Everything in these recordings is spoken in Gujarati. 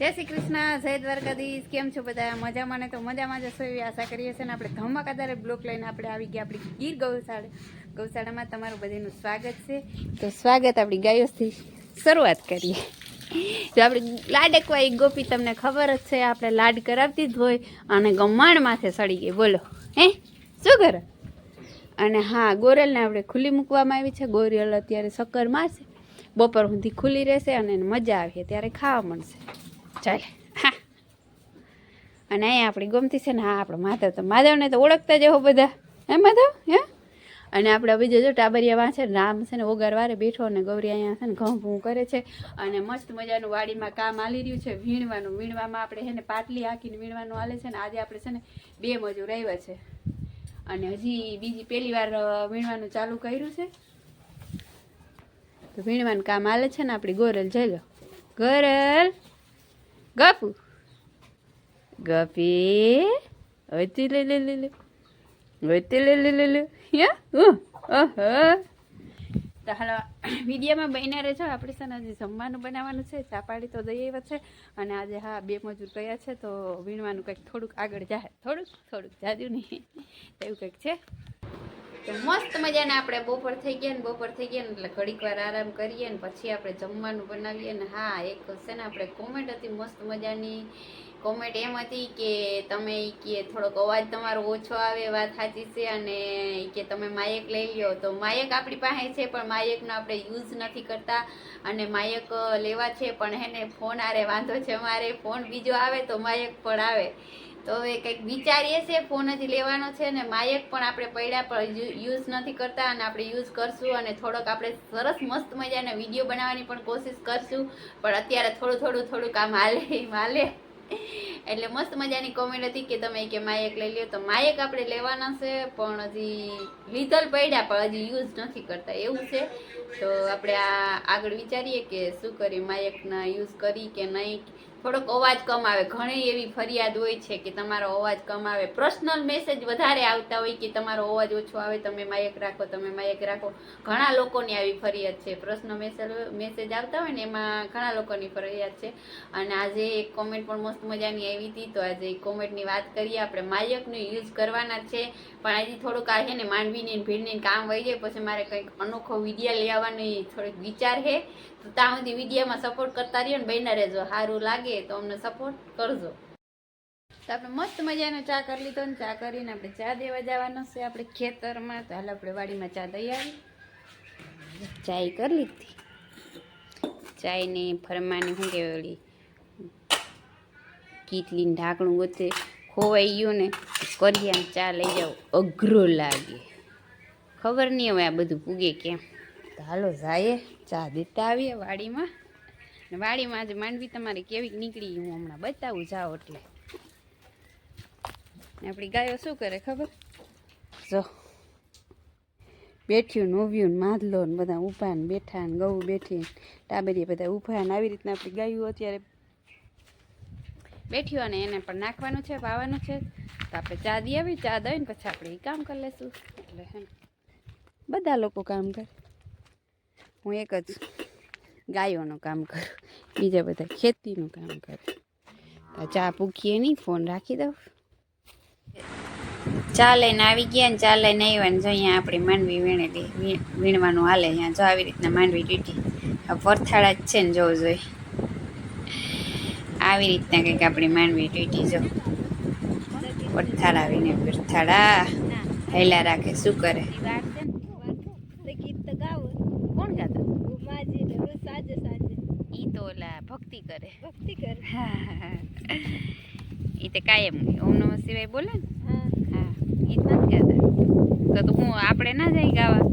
જય શ્રી કૃષ્ણ, જય દ્વારકાધીશ. કેમ છો બધા? મજામાં ને તો મજામાં જશો એવી આશા કરીએ છીએ ને આપણે ધમાકાદાર બ્લોક લઈને આપણે આવી ગયા આપણી ગીર ગૌશાળા. ગૌશાળામાં તમારું બધાનું સ્વાગત છે. તો સ્વાગત આપણી ગાયોથી શરૂઆત કરીએ. જો આપણે લાડકવાઈ ગોપી તમને ખબર જ છે, આપણે લાડ કરાવતી જ હોય અને ગમાણ માથે સડી ગઈ. બોલો, હે? શું કર અને હા, ગોરેલને આપણે ખુલ્લી મૂકવામાં આવી છે. ગોરેલ અત્યારે શક્કર મારશે. બપોર સુધી ખુલ્લી રહેશે અને મજા આવે, ત્યારે ખાવા મળશે. ચાલે. હા. અને અહીંયા આપણી ગમતી છે ને, હા, આપણો માધવ. તો માધવને તો ઓળખતા જ હો બધા. હે માધવ? હે? અને આપણે બીજો જો ટાબરિયામાં છે રામ છે ને ઓગરવારે બેઠો અને ગૌરી અહીંયા છે ને ઘઉં ભૂં કરે છે. અને મસ્ત મજાનું વાડીમાં કામ આલી રહ્યું છે, વીણવાનું. વીણવામાં આપણે છે ને, પાટલી હાંકીને વીણવાનું હાલે છે ને, આજે આપણે છે ને, બે મજૂર આવ્યા છે. અને હજી બીજી પહેલી વાર વીણવાનું ચાલુ કર્યું છે. તો વીણવાનું કામ હાલે છે ને, આપણી ગોરલ, જઈ લો. ગોરલ! ગપુ. ગપી. હતી લે લે લે લે. હતી લે લે લે લે. તો હાલો, વિડીયોમાં બન્યા રહેજો. આપણે છે ને હજી જમવાનું બનાવવાનું છે. ચાપાડી તો દઈ આવ્યા છે. અને આજે હા, બે મજૂર ગયા છે. તો વીણવાનું કંઈક થોડુંક આગળ જાય થોડુંક થોડુંક જાજુ નહીં. એવું કંઈક છે. તો મસ્ત મજાને આપણે બપોર થઈ ગયા ને, બપોર થઈ ગયા ને એટલે ઘડીક વાર આરામ કરીએ ને પછી આપણે જમવાનું બનાવીએ ને હા, એક છે ને આપણે કોમેન્ટ હતી મસ્ત મજાની. કોમેન્ટ એમ હતી કે તમે કે થોડોક અવાજ તમારો ઓછો આવે વાત સાચી છે અને કે તમે માયક લઈ લ્યો. તો માયક આપણી પાસે છે પણ માયકનો આપણે યુઝ નથી કરતા અને માયક લેવા છે પણ હેને ફોન આરે વાંધો છે, મારે ફોન બીજો આવે તો માયક પણ આવે. તો હવે કંઈક વિચારીએ છે ફોન હજી લેવાનો છે ને માયક પણ આપણે પડ્યા, પણ યુઝ નથી કરતા અને આપણે યુઝ કરશું અને થોડોક આપણે સરસ મસ્ત મજાના વીડિયો બનાવવાની પણ કોશિશ કરશું. પણ અત્યારે થોડું થોડું થોડું કામ હાલે હાલે એટલે મસ્ત મજાની કોમેન્ટ હતી કે તમે કે માયક લઈ લ્યો. તો માયક આપણે લેવાના છે, પણ હજી લીધલ પડ્યા, પણ હજી યુઝ નથી કરતા. એવું છે. તો આપણે આ આગળ વિચારીએ કે શું કરી માયકના યુઝ કરી કે નહીં. થોડોક અવાજ કમ આવે ઘણી એવી ફરિયાદ હોય છે કે તમારો અવાજ કમ આવે પર્સનલ મેસેજ વધારે આવતા હોય કે તમારો અવાજ ઓછો આવે, તમે માયક રાખો, તમે માયક રાખો. ઘણા લોકોની આવી ફરિયાદ છે. પર્સનલ મેસેજ મેસેજ આવતા હોય ને એમાં ઘણા લોકોની ફરિયાદ છે. અને આજે એક કોમેન્ટ પણ મસ્ત મજાની આવી હતી. તો આજે કોમેન્ટની વાત કરીએ. આપણે માયકનો યુઝ કરવાના છે. પણ હજી થોડુંક આ છે ને માંડવીની ભીડની કામ વહી જાય. પછી મારે કંઈક અનોખો વીડિયો લઈ આવવાનો થોડીક વિચાર છે તો ત્યાં સુધી વિડીયામાં સપોર્ટ કરતા રહ્યો ને બહેના રહેજો. સારું લાગે તો અમને સપોર્ટ કરજો. તો આપણે મસ્ત મજાનો ચા કરી લીધો ને ચા કરીને આપણે ચા દેવા જવાનો છે આપણે ખેતરમાં. તો હાલ આપણે વાડીમાં ચા દઈ આવી ચા કરી લીધી. ચાયની ફરમાની શું કહેવાય ઓલી કીટલીને ઢાંકણું ગોતે ખોવાઈ ગયું ને કરીએ ચા લઈ જાઓ. અઘરો લાગે. ખબર નહીં હવે આ બધું પૂગે કેમ. તો હાલો જાય ચા દેતા આવીએ વાડીમાં. ને વાડીમાં આજે માંડવી તમારે કેવી નીકળી હું હમણાં બતાવું, જાઓ એટલે. આપણી ગાયો શું કરે ખબર? જો. બેઠ્યું નોવ્યું ને માધલો ને બધા ઊભા ને બેઠા ને ગૌ બેઠી ને ટાબરીએ બધા ઊભા ને આવી રીતના આપણી ગાયું અત્યારે બેઠ્યું અને એને પણ નાખવાનું છે પાવાનું છે. તો આપણે ચા દઈ આવી, ચા દઈને પછી આપણે એ કામ કરી લેશું એટલે બધા લોકો કામ કરે. હું એક જ ગાયોનું કામ કરું, બીજા બધા ખેતીનું કામ કરું. ચા પૂકીએ નહીં, ફોન રાખી દઉં. ચા લઈને આવી ગયા ને, ચા લઈને આવ્યા ને, જો અહીંયા આપણી માંડવી વીણેલી વીણવાનું હાલે અહીંયા. જો આવી રીતના માંડવી ડીટી આ પરથાળા જ છે ને જોવું જોઈએ આવી રીતના કંઈક આપણી માંડવી ડીટી જો. પરથાળા આવીને પરથાળા હેલા રાખે, શું કરે કોણ ગાતા ઈ તો ઓલા ભક્તિ કરે ઈ તે કાયમ ઓમ નમઃ શિવાય બોલે ને? હા. એ જ નથી તો તો હું આપણે ના જાય ગાવા.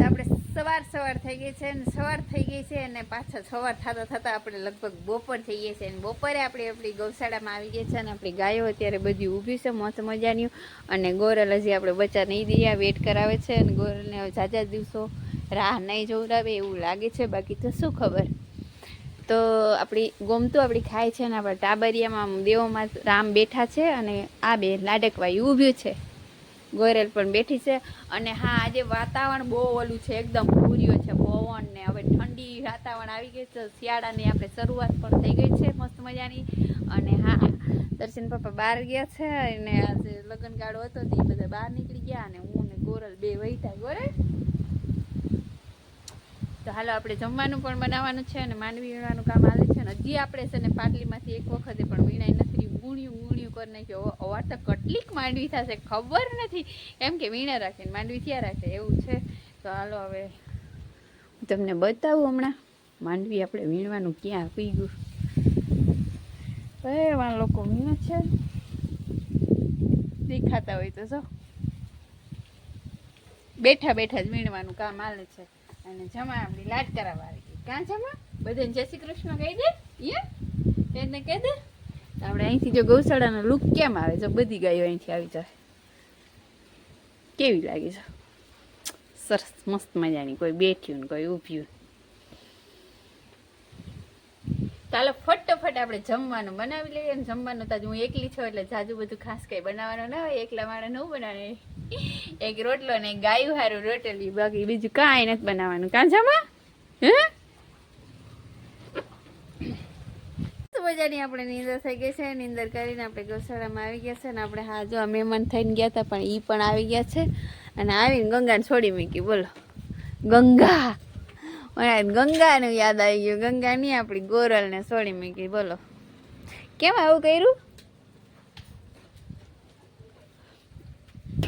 આપણે સવાર સવાર થઈ ગઈ છે અને સવાર થઈ ગઈ છે અને પાછા સવાર થતા થતા આપણે લગભગ બપોર થઈ ગઈ છે અને બપોરે આપણે આપણી ગૌશાળામાં આવી ગઈ છે અને આપણી ગાયો અત્યારે બધી ઊભી છે મસ્ત મજાની. અને ગોરલ હજી આપણે બચ્ચા નહીં દઈએ વેટ કરાવે છે અને ગોરલને હવે ઝાઝા દિવસો રાહ નહીં જોવડાવે એવું લાગે છે. બાકી તો શું ખબર? તો આપણી ગોમતું આપણી ખાય છે અને આપણા ટાબરિયામાં દેવોમાં રામ બેઠા છે અને આ બે લાડકવાઈ ઊભ્યું છે. ગોરેલ પણ બેઠી છે અને હા, આજે વાતાવરણ બહુ ઓલું છે, એકદમ પૂર્યો છે, પવન ને હવે ઠંડી વાતાવરણ આવી ગઈ છે. શિયાળાની આપણે શરૂઆત પણ થઈ ગઈ છે, મસ્ત મજાની. અને હા, દર્શન પપ્પા બહાર ગયા છે અને આજે લગ્નગાળો હતો તે બધા બહાર નીકળી ગયા અને હું ને ગોરલ બે વહીતા ગોરે તો હાલો, આપણે જમવાનું પણ બનાવવાનું છે અને માંડવી વીણવાનું કામ હાલે છે અને હજી આપણે છે ને પાટલીમાંથી એક વખતે પણ વીણાઈ નથી, ગુણ્યું ગુણ્યું કરી નાખ્યું. અવાર તો કેટલીક માંડવી થશે, ખબર નથી. કેમ કે વીણા રાખે ને માંડવી ત્યાં રાખે, એવું છે. તો હાલો હવે હું તમને બતાવું હમણાં, માંડવી આપણે વીણવાનું ક્યાં આપી ગયું. એવા લોકો વીણે છે. દેખાતા હોય તો જો. બેઠા બેઠા જ વીણવાનું કામ હાલે છે. અને જમા આપણી લાટ કરાવવા આવી ગઈ કાં જમા? બધાને જય શ્રી કૃષ્ણ કહી દે. યે એને કહી દે. આપણે અહીંથી જો ગૌશાળાનો લુક કેમ આવે? છે બધી ગાયો અહીંથી આવી જાય. કેવી લાગે છે? સરસ, મસ્ત મજાની કોઈ બેઠ્યું ને કોઈ ઊભ્યું. ચાલો ફટાફટ આપણે જમવાનું બનાવી લઈએ જમવાનું તો હું એકલી છું એટલે જાજુ બધું ખાસ કંઈ બનાવવાનું ના હોય. એકલા મારે નવું બનાવે. એક રોટલો ને ગાયું હારું રોટલી, બાકી બીજું કાંઈ નથી બનાવવાનું. કાંજામાં? મજાની આપણે નીંદર થઈ ગઈ છે. નીંદર કરીને આપણે ગૌશાળામાં આવી ગયા છે અને આપણે હા, જો મહેમાન થઈને ગયા હતા, પણ એ પણ આવી ગયા છે. અને આવીને ગંગાને છોડી મૂકી, બોલો. ગંગા! મને ગંગાનું યાદ આવી ગયું. ગંગા નહીં, આપણી ગોરલને છોડી મૂકી, બોલો. કેમ આવું કર્યું?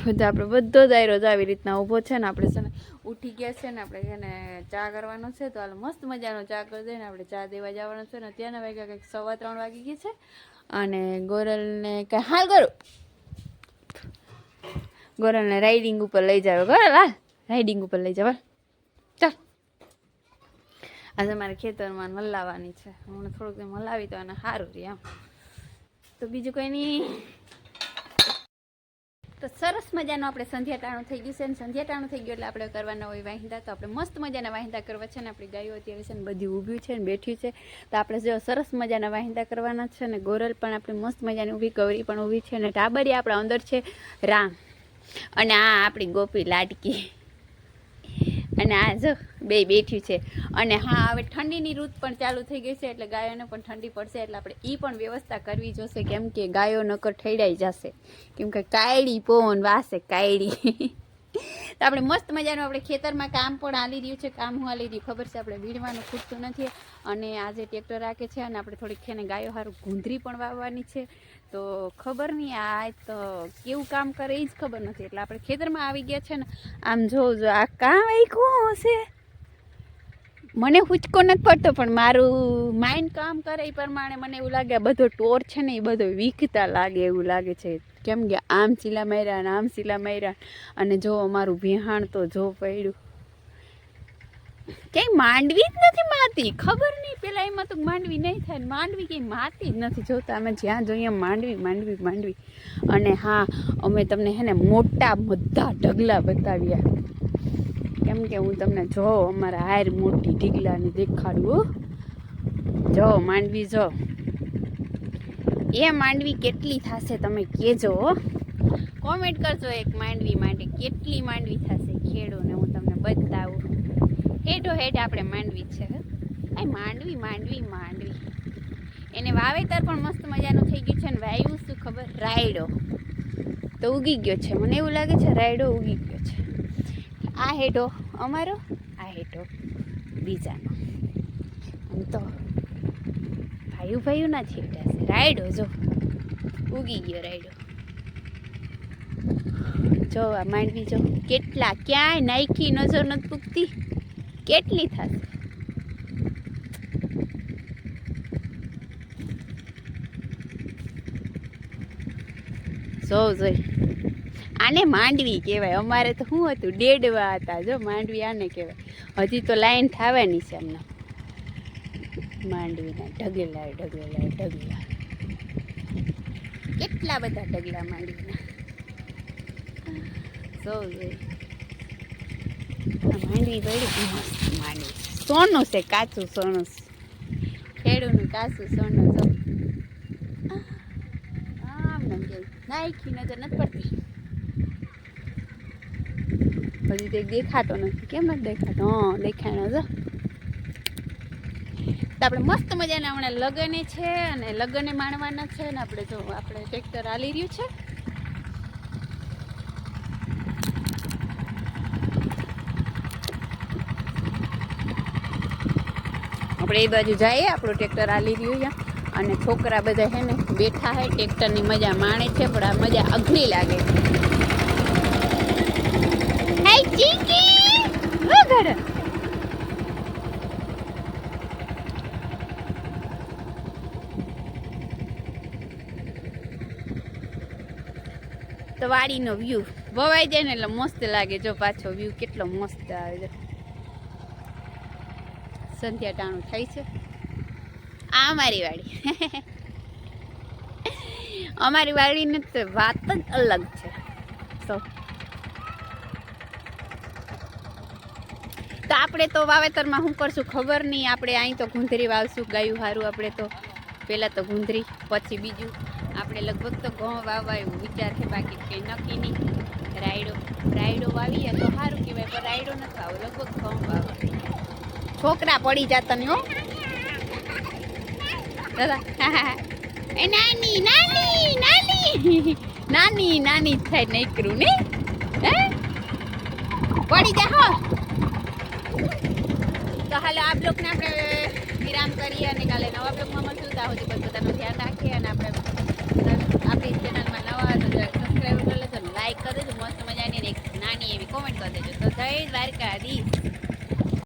તો આપણે બધો દાયરો જ આવી રીતના ઊભો છે ને આપણે છે ને ઉઠી ગયા છે ને આપણે છે ને ચા કરવાનો છે તો હાલ મસ્ત મજાનો ચા કરી દઈએ ને આપણે ચા દેવા જવાનો છે ને ત્યાંના વાગ્યા કંઈક સવા ત્રણ વાગી ગઈ છે અને ગોરલને કંઈ હાલ કરું? ગોરલને રાઇડિંગ ઉપર લઈ જાવ. ગોરલ, હાલ. રાઇડિંગ ઉપર લઈ જાવ ચાલ. આજે મારે ખેતરમાં મલાવવાની છે. હમણાં થોડુંક મલાવી તો એને સારું રહે એમ. તો બીજું કંઈ નહીં. તો સરસ મજાનું આપણે સંધ્યા ટાણું થઈ ગયું છે અને સંધ્યા ટાણું થઈ ગયું એટલે આપણે કરવાના હોય વાહિંદા, તો આપણે મસ્ત મજાના વાહિંદા કરવા છે ને આપણી ગાયો અત્યારે છે ને બધી ઊભી છે ને બેઠી છે. તો આપણે જો સરસ મજાના વાહિંદા કરવાના છે ને ગોરલ પણ આપણે મસ્ત મજાની ઊભી ગૌરી પણ ઊભી છે અને ટાબરી આપણા અંદર છે. રામ. અને આ આપણી ગોપી લાડકી. અને આ જો બે બેઠ્યું છે. અને હા, હવે ઠંડીની ઋતુ પણ ચાલુ થઈ ગઈ છે, એટલે ગાયોને પણ ઠંડી પડશે, એટલે આપણે એ પણ વ્યવસ્થા કરવી જોશે, કેમ કે ગાયો નકર ઠેડાઈ જશે. કેમ કે કાયડી પવન વાસે કાયડી. તો આપણે મસ્ત મજાનું આપણે ખેતરમાં કામ પણ હાલી રહ્યું છે, કામ હું હાલી રહ્યું, ખબર છે, આપણે વીણવાનું ખૂટતું નથી. અને આજે ટ્રેક્ટર રાખે છે અને આપણે થોડીક છે ને ગાયો સારું ગુંદરી પણ વાવવાની છે. તો ખબર નહીં આ તો કેવું કામ કરે એ જ ખબર નથી. એટલે આપણે ખેતરમાં આવી ગયા છે ને, આમ જો આ કામ વાગ્યું હશે? મને હુચકો નથી પડતો, પણ મારું માઇન્ડ કામ કરે એ પ્રમાણે મને એવું લાગે બધો ટોર છે ને એ બધો વીખતા લાગે એવું લાગે છે. કેમ કે આમ ચીલા માર્યા આમ ચીલા માર્યા અને જો અમારું વિહાણ તો જો પડ્યું. ક્યાંય માંડવી જ નથી માતી, ખબર નહીં. પેલા એમાં તો માંડવી નહીં થાય માંડવી ક્યાંય માતી જ નથી. જોતા અમે જ્યાં જોઈએ માંડવી માંડવી માંડવી. અને હા, અમે તમને હે ને મોટા બધા ઢગલા બતાવ્યા. કેમ કે હું તમને જો અમારા હાર મોટી ઢીગલાની દેખાડું. જો માંડવી જો. એ માંડવી કેટલી થશે તમે કહેજો કોમેન્ટ કરજો એક માંડવી માટે કેટલી માંડવી થશે ખેડોને હું તમને બતાવું. હેઠો હેઠ આપણે માંડવી છે. આ માંડવી માંડવી માંડવી. એને વાવેતર પણ મસ્ત મજાનું થઈ ગયું છે ને વાયુ શું ખબર? રાયડો. તો ઉગી ગયો છે. મને એવું લાગે છે રાયડો ઉગી ગયો છે. આ હેઢો અમારો? આ હેઠો બીજાનો. આમ તો ભાઈ ભાઈયું ના છેટા છે. રાયડો, જો. ઉગી ગયો રાયડો. જો માંડવી જો. કેટલા, ક્યાંય નાખી નજર નથી પૂગતી. કેટલી થશે? જો જોઈ આને માંડવી કહેવાય. અમારે તો શું હતું? ડેડવા હતા. જો, માંડવી આને કહેવાય. હજી તો લાઈન થવાની છે એમને. માંડવીના ઢગેલા ઢગેલા, ઢગલા. કેટલા બધા ઢગલા માંડવીના? સૌ માંડવી પડી માંડવી. સોનું છે, કાચું સોનું ખેડૂનું કાચું સોનું જો આમ નાખી નજર નથી પડતી. હજી તે દેખાતો નથી. કેમ નથી દેખાતો? હા, દેખાણો જો. તો આપણે મસ્ત મજાના હમણાં લગ્ન છે અને લગ્ન માણવાના છે ને આપણે જો, આપણે ટ્રેક્ટર હાલી રહ્યું છે. આપણે એ બાજુ જઈએ, આપણું ટ્રેક્ટર હાલી રહ્યું છે. અને છોકરા બધા છે ને બેઠા છે, ટ્રેક્ટરની મજા માણે છે, પણ આ મજા અઘરી લાગે હાય ચીકી ઘર તો વાડીનો વ્યૂ વવાઈ જાય ને એટલે મસ્ત લાગે. જો પાછો વ્યૂ કેટલો મસ્ત આવે છે. સંધ્યા ટાણું થાય છે. આ અમારી વાડી. અમારી વાડીની તો વાત જ અલગ છે તો તો આપણે તો વાવેતરમાં શું કરશું ખબર નહીં. આપણે અહીં તો ગુંદરી વાવશું, ગાયું સારું આપણે તો. પહેલાં તો ગુંદરી, પછી બીજું. આપણે લગભગ તો ઘઉં વાવવા એવું વિચાર છે, બાકી કંઈ નક્કી નહીં. રાયડો રાયડો વાવીએ તો સારું કહેવાય, પણ રાયડો નથી વાવો, લગભગ ઘઉં વાવવા છોકરા પડી જતા ને હો. દાદા એ નાની નાની નાની. નાની નાની થાય નહીકરું ને હે? પડી જા, હો. તો હાલો આ બ્લોકને આપણે વિરામ કરીએ અને કાલે નવા બ્લોકમાં મળશું. ત્યાં સુધી બધાનું ધ્યાન રાખીએ અને આપણે આપણી ચેનલમાં નવા સબસ્ક્રાઈબ કરી લેજો લાઈક કરી દેજો. મસ્ત મજાની એક નાની એવી કોમેન્ટ કરી દેજો. તો જય દ્વારકાધીશ.